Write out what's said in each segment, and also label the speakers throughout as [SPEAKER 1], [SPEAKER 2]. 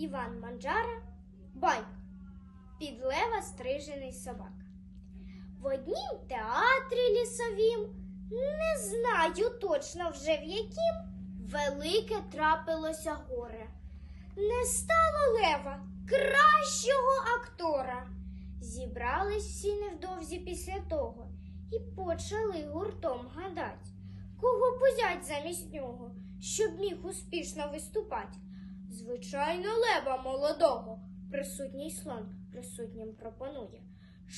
[SPEAKER 1] Іван Манджара, Байка. Підлева стрижений собака. В однім театрі лісовім, не знаю точно вже в яким, велике трапилося горе. Не стало лева, кращого актора. Зібрались всі невдовзі після того і почали гуртом гадать, кого б узять замість нього, щоб міг успішно виступати. Звичайно, лева молодого, присутній слон присутнім пропонує.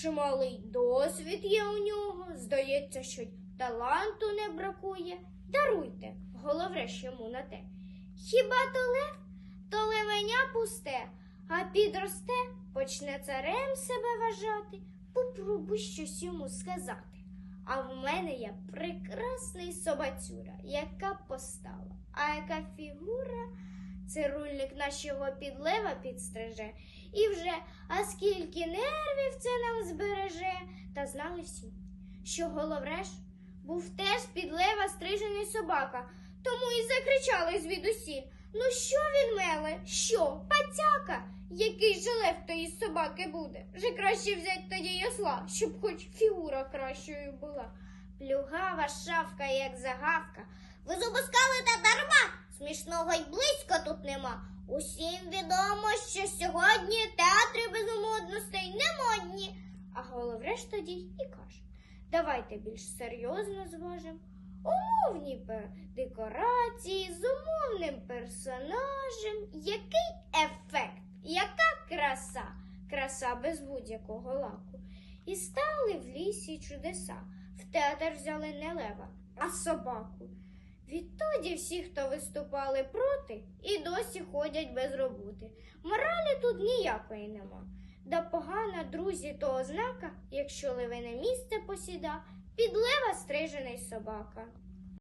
[SPEAKER 1] Чималий досвід є у нього, здається, що таланту не бракує. Даруйте, головреш йому на те. Хіба то лев, то левеня пусте, а підросте, почне царем себе вважати. Попробуй щось йому сказати. А в мене є прекрасний собацюра, яка постава, а яка фігура. Це рульник нашого підлева підстриже. І вже, а скільки нервів це нам збереже, та знали всі, що головреш був теж підлева стрижений собака, тому і закричали звідусіль. Ну що він меле? Що, пацяка? Який же лев тої собаки буде? Вже краще взять тоді ясла, щоб хоч фігура кращою була. Плюгава шавка, як загавка. Ви зубускали та дарма. Смішного й близько тут нема. Усім відомо, що сьогодні театри безумодностей не модні. А головреш тоді і каже: давайте більш серйозно зважимо. Умовні декорації з умовним персонажем. Який ефект, яка краса, краса без будь-якого лаку. І стали в лісі чудеса. В театр взяли не лева, а собаку. Відтоді всі, хто виступали проти, і досі ходять без роботи. Моралі тут ніякої нема. Да погана, друзі, то ознака, якщо левине місце посіда, підлева стрижений собака.